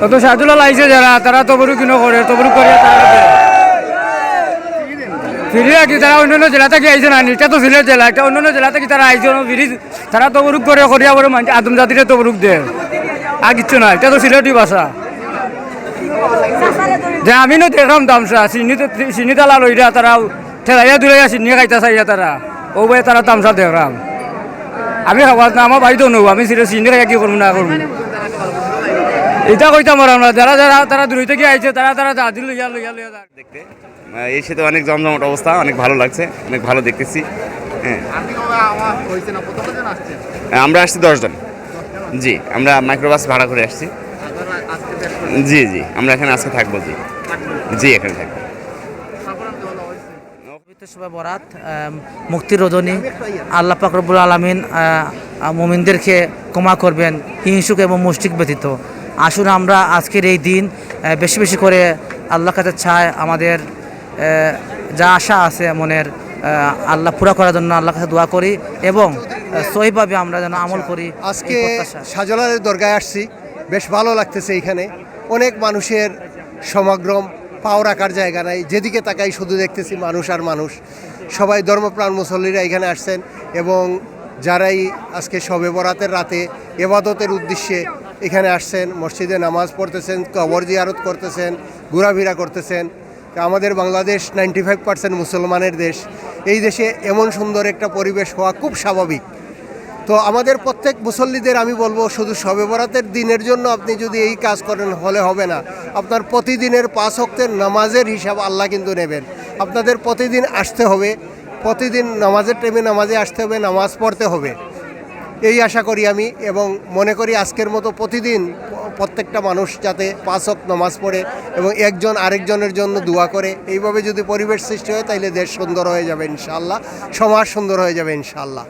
তত সাজুলা লাইছে যারা তারা কিনো করে। কি তারা অন্যান্য জেলা থেকে আইছে না এটা তো সিলেট জেলা এটা অন্যান্য জেলা থেকে তারা আইছে ফিরি তারা তবরুক করে আদম জাতিরে তবরুক দেয় আর কিচ্ছু না এটা তো সিলেটি ভাষা যে আমি নো দেখলাম তামসা চিনি চিনি তালা লইরা তারা ঠেলাইয়া দুলাইয়া চিনি খাইতা চাইয়া তারা ও তারা তামসা দেখলাম আমি খাবার না আমার বাড়িতেও নেব আমি চিনি খাইয়া কি করব না করব এটা কইতাম আর আমরা যারা যারা তারা দূর থেকে আইছে তারা তারা দাদি লইয়া লইয়া লইয়া দেখতে। এসে তো অনেক জমজমট অবস্থা, অনেক ভালো লাগছে, অনেক ভালো দেখতেছি। হ্যাঁ। আমরা আসছি দশজন। জি, আমরা মাইক্রোবাস ভাড়া করে আসছি। জি জি, আমরা এখানে আজকে থাকব, জি। জি, এখানে থাকব। পবিত্র বরাত মুক্তির রজনী। আল্লাহ পাকরবুল আলমিন মোমিনদেরকে ক্ষমা করবেন হিংসুক এবং মুষ্টিক ব্যতীত। আসুন আমরা আজকের এই দিন বেশি বেশি করে আল্লাহ কাছে চাই আমাদের যা আশা আছে মনের আল্লাহ পুরা করার জন্য আল্লাহ কাছে দোয়া করি এবং সহিভাবে আমরা যেন আমল করি আজকে। শাহজালালের দরগায় আসছি বেশ ভালো লাগতেছে এখানে। অনেক মানুষের সমাগম পাও রাখার জায়গা নাই, যেদিকে তাকাই শুধু দেখতেছি মানুষ আর মানুষ। সবাই ধর্মপ্রাণ মুসল্লিরা এখানে আসছেন এবং যারাই আজকে শবে বরাতের রাতে এবাদতের উদ্দেশ্যে এখানে আসছেন, মসজিদে নামাজ পড়তেছেন, কবর জিয়ারত করতেছেন, ঘোরাফেরা করতেছেন আমাদের বাংলাদেশ নাইনটি ফাইভ পার্সেন্ট মুসলমানের দেশ। এই দেশে এমন সুন্দর একটা পরিবেশ হওয়া খুব স্বাভাবিক। তো আমাদের প্রত্যেক মুসল্লিদের আমি বলব শুধু শবে বরাতের দিনের জন্য আপনি যদি এই কাজ করেন, হলে হবে না। আপনার প্রতিদিনের পাঁচ অক্তের নামাজের হিসাব আল্লাহ কিন্তু নেবেন। আপনাদের প্রতিদিন আসতে হবে। প্রতিদিন নামাজের টাইমে নামাজে আসতে হবে, নামাজ পড়তে হবে। এই আশা করি আমি এবং মনে করি আজকের মতো প্রতিদিন প্রত্যেকটা মানুষ যাতে পাঁচ অক্ত নামাজ পড়ে এবং একজন আরেকজনের জন্য দোয়া করে। এইভাবে যদি পরিবেশ সৃষ্টি হয় তাহলে দেশ সুন্দর হয়ে যাবে ইনশাল্লাহ সমাজ সুন্দর হয়ে যাবে ইনশাল্লাহ